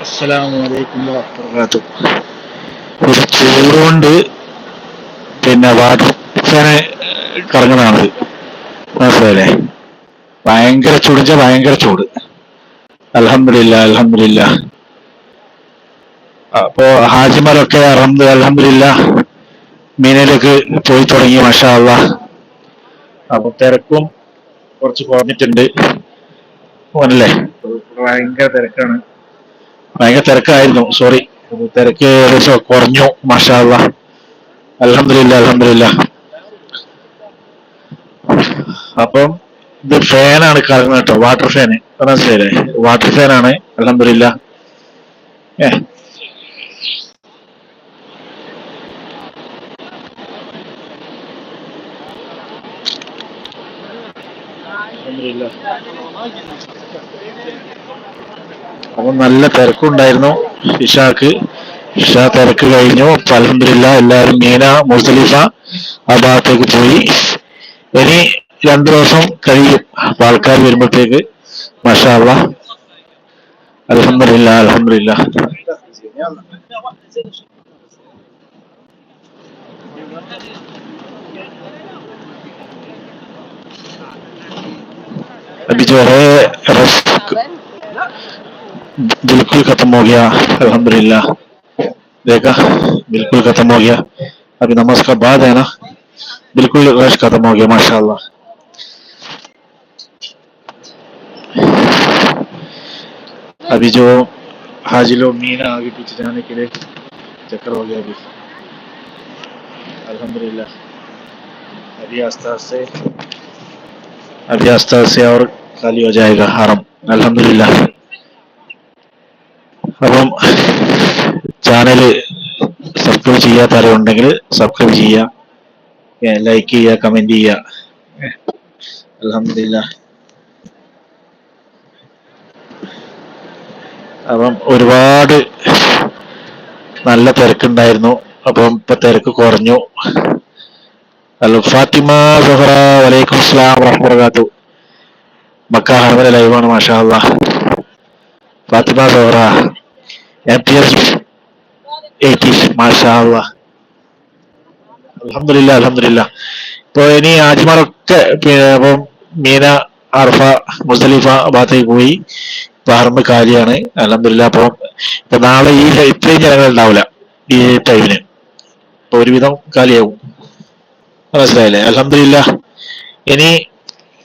അസ്സലാമലൈക്കും വാഹമത്തുള്ളാഹി ഒരു ചൂടുകൊണ്ട് പിന്നെ വാട്ടർ ഫാന് കറങ്ങണാണ് മനസ്സിലായില്ലേ? ഭയങ്കര ചൂടിച്ച ഭയങ്കര ചൂട്. അലഹമില്ല അലഹമില്ല അപ്പോ ഹാജിമാരൊക്കെ അറമ്പ് അലഹമില്ല മീനയിലേക്ക് പോയി തുടങ്ങി മാഷാ അള്ളാ അപ്പൊ തിരക്കും കുറച്ച് കുറഞ്ഞിട്ടുണ്ട്. പോനല്ലേ ഭയങ്കര തിരക്കാണ്. ഭയങ്കര തിരക്കായിരുന്നു സോറി തിരക്ക് ഏകദേശം കുറഞ്ഞു മാഷാ അള്ളാ. അലഹമില്ല അലഹമില്ല അപ്പം ഇത് ഫാനാണ് കറങ്ങുന്നത് കേട്ടോ വാട്ടർ ഫാന് മനസ്സിലായില്ലേ? വാട്ടർ ഫാനാണ് അലഹമില്ല ഏ. അപ്പം നല്ല തിരക്കുണ്ടായിരുന്നു ഇഷാക്ക്. ഇഷാ തിരക്ക് കഴിഞ്ഞു. അലഹമില്ല എല്ലാവരും മീന മുസലിഫ ആ ഭാഗത്തേക്ക് പോയി. ഇനി രണ്ടു ദിവസം കഴിയും. അപ്പൊ ആൾക്കാർ വരുമ്പോഴത്തേക്ക് മഷാള്ള അലഹമില്ല അലഹമില്ല അടിച്ചോറെ റസ്ക്. بالکل ختم ہو گیا، الحمدللہ۔ دیکھا، بالکل ختم ہو گیا۔ ابھی نماز کا بعد ہے نا، بالکل رش ختم ہو گیا، ماشاءاللہ۔ ابھی جو حاجی لوگ مینا آگے پیچھے جانے کے لیے چکر ہو گیا ابھی۔ الحمدللہ۔ ابھی آستہ سے، ابھی آستہ سے اور خالی ہو جائے گا حرم۔ الحمدللہ۔ അപ്പം ചാനൽ സബ്സ്ക്രൈബ് ചെയ്യാത്ത ആരുണ്ടെങ്കിൽ സബ്സ്ക്രൈബ് ചെയ്യുക ലൈക്ക് ചെയ്യുക കമന്റ് ചെയ്യുക. അലഹമില്ല അപ്പം ഒരുപാട് നല്ല തിരക്കുണ്ടായിരുന്നു. അപ്പം ഇപ്പൊ തിരക്ക് കുറഞ്ഞു. ഹലോ ഫാത്തിമ സഹറ വലൈക്കും അസ്സലാം വറഹ്മത്തുള്ളാഹി മക്ക ഹർമല ലൈവാണ് മാഷാ അള്ളാഹ് ഫാത്തിമ സുഹറ. MPS 80 മാഷാള്ള അലഹമില്ല അലഹമില്ല ഇപ്പൊ ഇനി ആജിമാരൊക്കെ അപ്പം മീന അർഫ മുസലിഫ ഭാഗത്തേക്ക് പോയി. പറമ്പ് കാര്യമാണ് അലഹമില്ല അപ്പൊ ഇപ്പൊ നാളെ ഈ ഇത്രയും ജനങ്ങൾ ഉണ്ടാവില്ല ഈ ടൈമിന് ഇപ്പൊ ഒരുവിധം കാലിയാവും. മനസ്സിലായില്ലേ? അലഹമില്ല ഇനി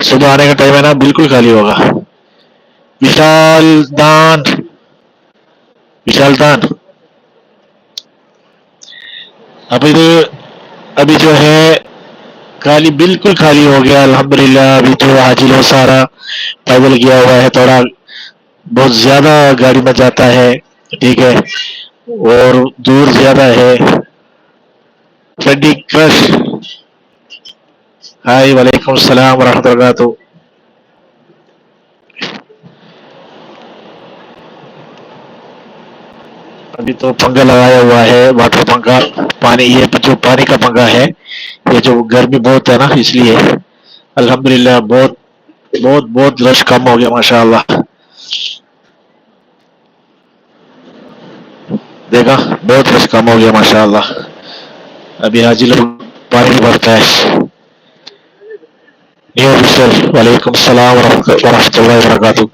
صبح آنے کا ٹائم ہے نا، بالکل خالی ہوگا۔ وشال دان۔ وشال دان۔ ابھی تو ابھی جو ہے، خالی بالکل خالی ہو گیا۔ الحمدللہ، ابھی تو حاجی ہو سارا۔ پیدل گیا ہوا ہے تھوڑا۔ بہت زیادہ گاڑی میں جاتا ہے، ٹھیک ہے۔ اور دور زیادہ ہے۔ ٹرش ہائی وعلیکم السلام ورحمۃ اللہ وبرکاتہ ابھی تو پنگا لگایا ہوا ہے واٹر پنگا پانی یہ جو پانی کا پنگا ہے یہ جو گرمی بہت ہے نا اس لیے الحمدللہ بہت بہت بہت رش کم ہو گیا ماشاء اللہ دیکھا بہت رش کم ہو گیا ماشاء اللہ ابھی حاجی لوگ پانی بھرتا ہے Ya, Rizal. Waalaikumsalam warahmatullahi wabarakatuh.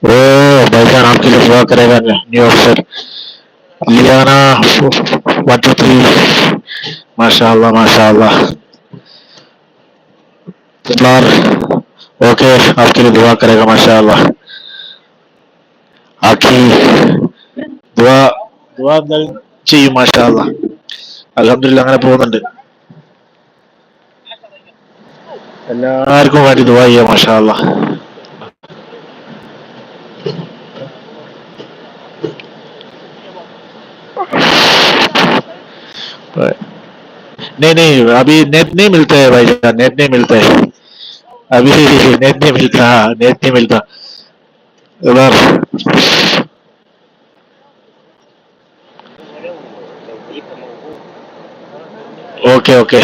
Bro, baiklah, nanti kita coba kerekan ya. Ini, Rizal. Liana, 1, 2, 3. Masya Oke, nanti kita coba kerekan, Masya Aki, 2, 2, 3, C Allah. Alhamdulillah, nanti kita coba. نہیں نہیں ابھی نیٹ نہیں ملتا ہے بھائی جان نیٹ نہیں ملتا ہے ابھی نیٹ نہیں ملتا ہاں نیٹ نہیں ملتا ادھر اوکے اوکے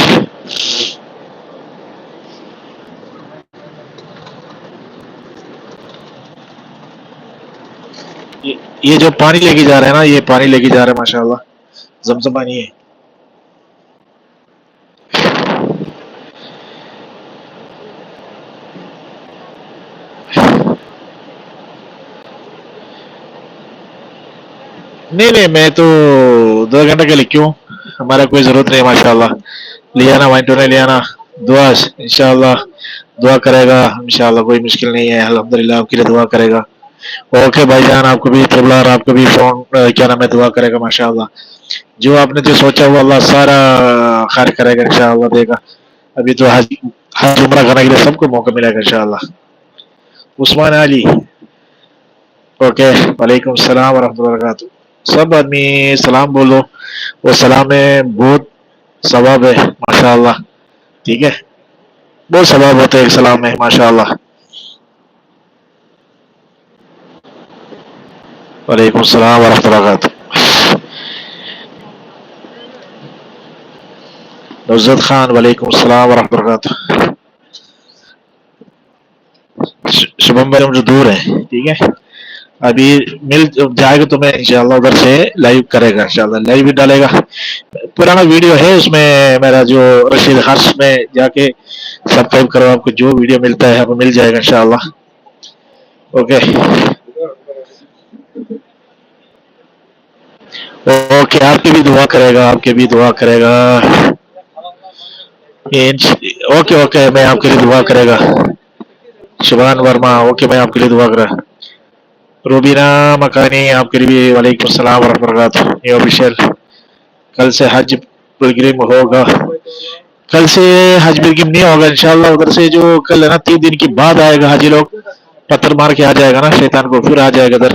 یہ- جو پانی لے کے جا رہے ہیں نا، یہ پانی لے کے جا رہے ہیں ماشاء اللہ زمزم پانی ہے۔ نہیں نہیں، میں تو دو گھنٹے کے لیے کیوں؟ ہمارا کوئی ضرورت نہیں ماشاء اللہ لیا نا وائنٹو نے لیا نا دعا، انشاءاللہ۔ دعا کرے گا، انشاءاللہ، کوئی مشکل نہیں ہے۔ الحمدللہ، آپ کے لیے دعا کرے گا۔ اوکے بھائی جان آپ کو بھی تبلار آپ کو بھی فون کیا نام ہے دعا کرے گا ماشاءاللہ جو آپ نے جو سوچا وہ اللہ سارا خیر کرے گا انشاءاللہ دے گا ابھی تو حج حج عمرہ کرنے کے لیے سب کو موقع ملے گا انشاءاللہ عثمان علی اوکے وعلیکم السلام ورحمۃ اللہ وبرکاتہ سب آدمی سلام بولو وہ سلام میں بہت ثواب ہے ماشاء اللہ ٹھیک ہے بہت ثواب ہوتا ہے ایک سلام میں ماشاء اللہ وعلیکم السلام ورحمۃ اللہ وبرکاتہ۔ نزت خان، وعلیکم السلام ورحمۃ اللہ وبرکاتہ۔ ش- شبھم بھائی مجھے دور ہے ٹھیک ہے؟ ابھی مل جائے گا تو میں انشاءاللہ ادھر سے لائیو کرے گا، انشاءاللہ لائیو بھی ڈالے گا۔ پرانا ویڈیو ہے، اس میں میرا جو رشید ہرش میں جا کے سبسکرائب کرو، آپ کو جو ویڈیو ملتا ہے، آپ کو مل جائے گا انشاءاللہ۔ اوکے۔ اوکے آپ کی بھی دعا کرے گا، آپ کی بھی دعا کرے گا۔ اوکے اوکے میں آپ کے لیے دعا کرے گا۔ شبان ورما اوکے میں آپ کے لیے دعا کرا۔ روبینہ مکانی، آپ کے لیے بھی وعلیکم السلام ورحمۃ اللہ وبرکاتہ۔ نیو آفیشیل کل سے حج پلگرم ہوگا۔ کل سے حج پلگرم نہیں ہوگا، انشاءاللہ ادھر سے جو کل ہے نا، تین دن کے بعد آئے گا حاجی لوگ۔ پتھر مار کے آ جائے گا نا، شیطان کو پھر آ جائے گا ادھر۔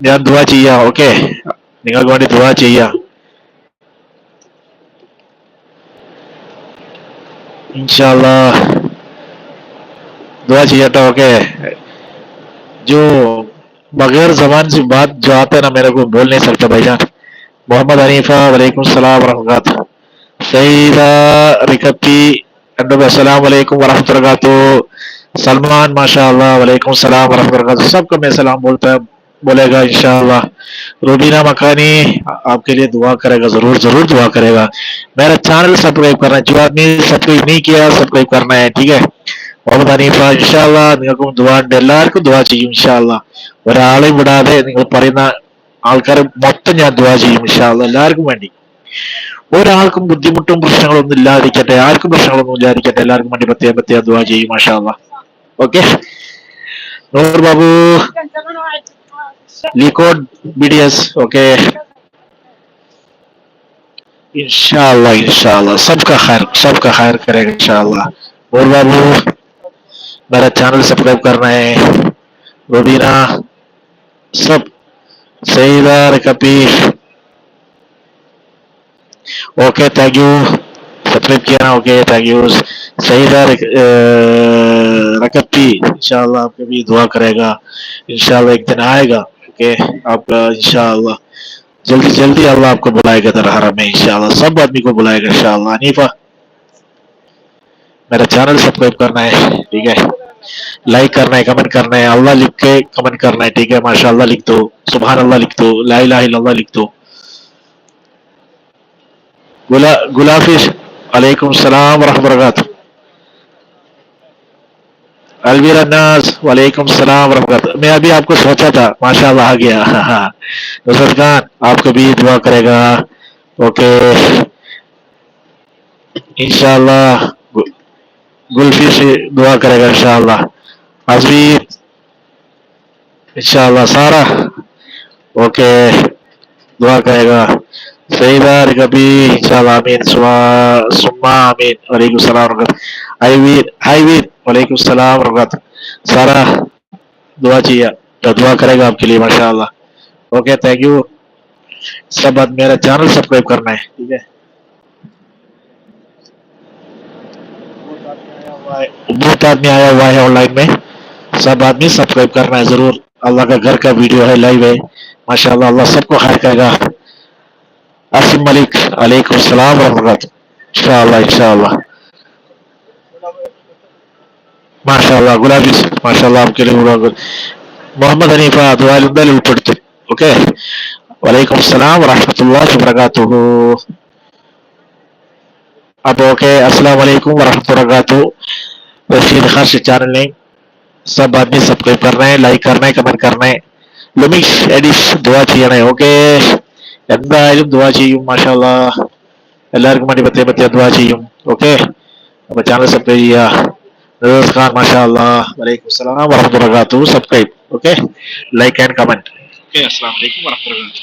ഞാൻ ദുവാ ചെയ്യാം ഓക്കെ നിങ്ങൾക്ക് വേണ്ടി ദുവാ ചെയ്യാം ഇൻഷാല്ലാ ദുവാ ചെയ്യട്ടോ ഓക്കെ جو بغیر زبان سے بات جو آتا ہے نا، میرے کو بول نہیں سکتا بھائی جان۔ محمد حنیفہ، وعلیکم السلام ورحمۃ اللہ۔ وبرکاتہ سیدہ رکبی انڈو السلام علیکم ورحمۃ اللہ۔ وبرکاتہ سلمان ماشاء اللہ وعلیکم السلام ورحمۃ اللہ۔ وبرکاتہ سب کو میں سلام بولتا ہے بولے گا انشاءاللہ۔ روبینہ مکانی آپ کے لیے دعا کرے گا، ضرور ضرور دعا کرے گا۔ میرا چینل سبسکرائب کرنا ہے، جو آدمی سبسکرائب نہیں کیا سبسکرائب کرنا ہے، ٹھیک ہے۔ മുഹമ്മദ് ഹനീഫ ഇൻഷാല്ല നിങ്ങൾക്കും ദുവാ ഉണ്ട് എല്ലാവർക്കും ദുവാ ചെയ്യും ഇൻഷാല്ല ഒരാളെയും വിടാതെ നിങ്ങൾ പറയുന്ന ആൾക്കാർ മൊത്തം ഞാൻ ദുവാ ചെയ്യും ഇൻഷാല്ല എല്ലാവർക്കും വേണ്ടി. ഒരാൾക്കും ബുദ്ധിമുട്ടും പ്രശ്നങ്ങളും ഒന്നും ഇല്ലാതിരിക്കട്ടെ ആർക്കും പ്രശ്നങ്ങളൊന്നും ഇല്ലാതിരിക്കട്ടെ എല്ലാവർക്കും വേണ്ടി പ്രത്യേകം പ്രത്യേകം ദുവാ ചെയ്യും മാഷാല്ല ഓക്കെ? നൂർ ബാബു. ലീകോഡ് ബി ഡി എസ് ഓക്കെ? میرا چینل سبسکرائب کرنا ہے۔ ہیں روبینہ سب سیدار کپی اوکے تیگیو سبسکرائب کیا نا اوکے تیگیو یو سیدار رکپی انشاءاللہ آپ کے بھی دعا کرے گا۔ انشاءاللہ ایک دن آئے گا۔ آپ کا انشاءاللہ۔ جلدی جلدی اللہ آپ کو بلائے گا در حرم میں، انشاءاللہ۔ سب آدمی کو بلائے گا، انشاءاللہ۔ حنیفہ میرا چینل سبسکرائب کرنا ہے، ٹھیک ہے؟ لائک کرنا ہے کمنٹ کرنا ہے، اللہ لکھ کے کمنٹ کرنا ہے، ٹھیک ہے؟ ماشاء اللہ لکھ دو سبحان اللہ لکھ دو، لا الہ الا اللہ لکھ دو۔ گلافش علیکم السلام ورحمۃ وبرکاتہ الویر الناس وعلیکم السلام ورحمۃ اللہ۔ میں ابھی آپ کو سوچا تھا ماشاء اللہ آ گیا۔ نصرت خان، آپ کو بھی دعا کرے گا۔ اوکے انشاءاللہ گلفی سے دعا کرے گا انشاءاللہ. شاء انشاءاللہ سارا اوکے، دعا کرے گا. صحیح بار کبھی انشاءاللہ امین سما امین وعلیکم السلام ورحمۃ آئیوین آئیوین وعلیکم السلام رکت سارا دعا چاہیے دعا کرے گا آپ کے لیے، ماشاءاللہ. اوکے تھینک یو سب بات میرا چینل سبسکرائب کرنا ہے، ٹھیک ہے؟ بہت آدمی آیا ہوا ہے آن لائن میں۔ سب آدمی سبسکرائب کرنا ہے ضرور۔ اللہ کا گھر کا ویڈیو ہے لائیو ہے۔ ماشاء اللہ اللہ سب کو خیر کرے گا۔ اسم ملک علیکم السلام ورحمۃ شاء اللہ۔ ان شاء اللہ ماشاء اللہ گلابی ماشاء اللہ آپ کے لیے محمد حنیفہ، دعا البل اوکے وعلیکم السلام ورحمۃ اللہ وبرکاتہ۔ അപ്പോ ഓക്കെ അസ്സാം വലൈക്കും വരഹമുറക്കാത്തു ഹർഷ ചാനലിനെ സബ് ആദ്യം സബ്സ്ക്രൈബ് കറേ ലൈക്ക് കറേ കമന്റ് കറേ ലുമിഷ് എഡിഷ് ദുവാ ചെയ്യണേ ഓക്കെ എന്തായാലും ദുവാ ചെയ്യും മാഷാ എല്ലാവർക്കും വേണ്ടി പറ്റിയ പറ്റിയ ദുവാ ചെയ്യും ഓക്കെ അപ്പൊ ചാനൽ സബ്സ്ക്രൈബ് ചെയ്യുക നമസ്കാരം മാഷാ വലൈക്കും അസ്സാം വരഹമുറക്കാത്തു subscribe okay like and comment okay അസ്സാം വലൈക്കും വരഹമുറക്കാത്തു